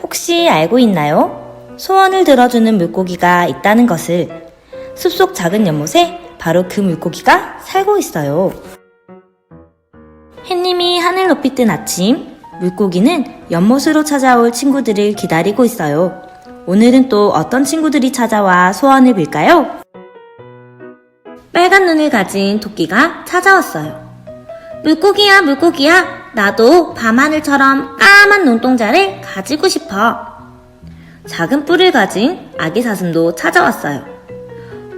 혹시 알고 있나요? 소원을 들어주는 물고기가 있다는 것을 숲속 작은 연못에 바로 그 물고기가 살고 있어요. 햇님이 하늘 높이 뜬 아침, 물고기는 연못으로 찾아올 친구들을 기다리고 있어요. 오늘은 또 어떤 친구들이 찾아와 소원을 빌까요? 빨간 눈을 가진 토끼가 찾아왔어요. 물고기야, 물고기야, 나도 밤하늘처럼 까만 눈동자를 가지고 싶어. 작은 뿔을 가진 아기 사슴도 찾아왔어요.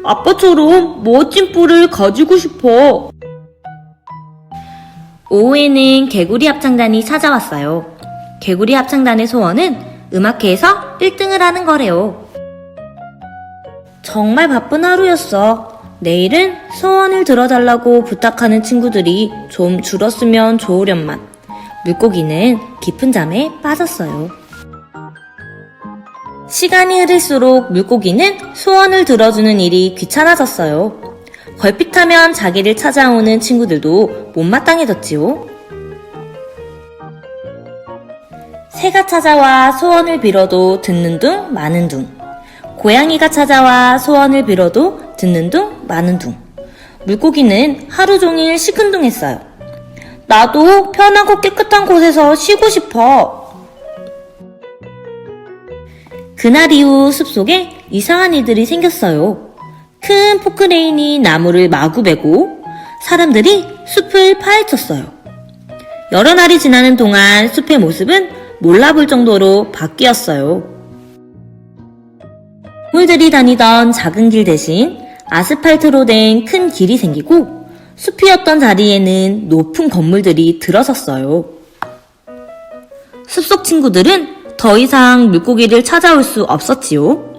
아빠처럼 멋진 뿔을 가지고 싶어. 오후에는 개구리 합창단이 찾아왔어요. 개구리 합창단의 소원은 음악회에서 1등을 하는 거래요. 정말 바쁜 하루였어. 내일은 소원을 들어달라고 부탁하는 친구들이 좀 줄었으면 좋으련만. 물고기는 깊은 잠에 빠졌어요. 시간이 흐를수록 물고기는 소원을 들어주는 일이 귀찮아졌어요. 걸핏하면 자기를 찾아오는 친구들도 못마땅해졌지요. 새가 찾아와 소원을 빌어도 듣는 둥 마는 둥. 고양이가 찾아와 소원을 빌어도 듣는 둥 마는 둥. 물고기는 하루 종일 시큰둥했어요. 나도 편하고 깨끗한 곳에서 쉬고 싶어. 그날 이후 숲속에 이상한 일들이 생겼어요. 큰 포크레인이 나무를 마구 베고 사람들이 숲을 파헤쳤어요. 여러 날이 지나는 동안 숲의 모습은 몰라볼 정도로 바뀌었어요. 동물들이 다니던 작은 길 대신 아스팔트로 된 큰 길이 생기고 숲이었던 자리에는 높은 건물들이 들어섰어요. 숲속 친구들은 더 이상 물고기를 찾아올 수 없었지요.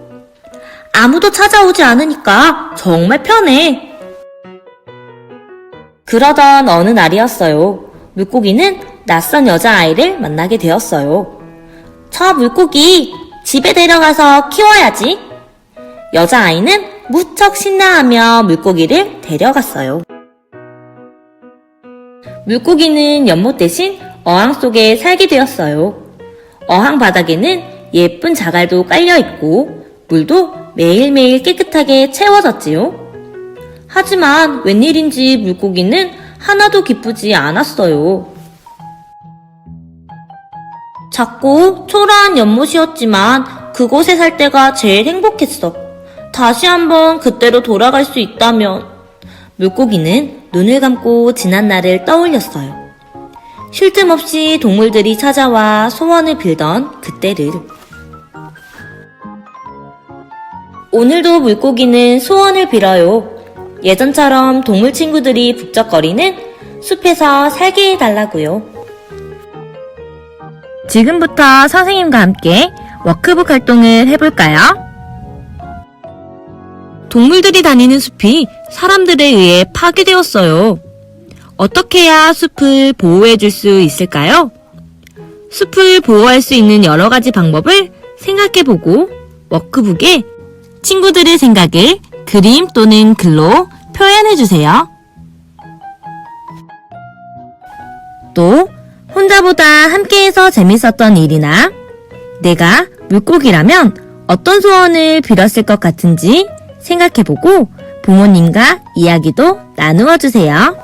아무도 찾아오지 않으니까 정말 편해. 그러던 어느 날이었어요. 물고기는 낯선 여자아이를 만나게 되었어요. 저 물고기 집에 데려가서 키워야지. 여자아이는 무척 신나하며 물고기를 데려갔어요. 물고기는 연못 대신 어항 속에 살게 되었어요. 어항 바닥에는 예쁜 자갈도 깔려 있고 물도 매일매일 깨끗하게 채워졌지요. 하지만 웬일인지 물고기는 하나도 기쁘지 않았어요. 작고 초라한 연못이었지만 그곳에 살 때가 제일 행복했어. 다시 한번 그때로 돌아갈 수 있다면 물고기는 눈을 감고 지난 날을 떠올렸어요. 쉴 틈 없이 동물들이 찾아와 소원을 빌던 그때를. 오늘도 물고기는 소원을 빌어요. 예전처럼 동물 친구들이 북적거리는 숲에서 살게 해달라고요. 지금부터 선생님과 함께 워크북 활동을 해볼까요? 동물들이 다니는 숲이 사람들에 의해 파괴되었어요. 어떻게 해야 숲을 보호해 줄 수 있을까요? 숲을 보호할 수 있는 여러 가지 방법을 생각해 보고 워크북에 친구들의 생각을 그림 또는 글로 표현해 주세요. 또 혼자보다 함께해서 재밌었던 일이나 내가 물고기라면 어떤 소원을 빌었을 것 같은지 생각해 보고 부모님과 이야기도 나누어 주세요.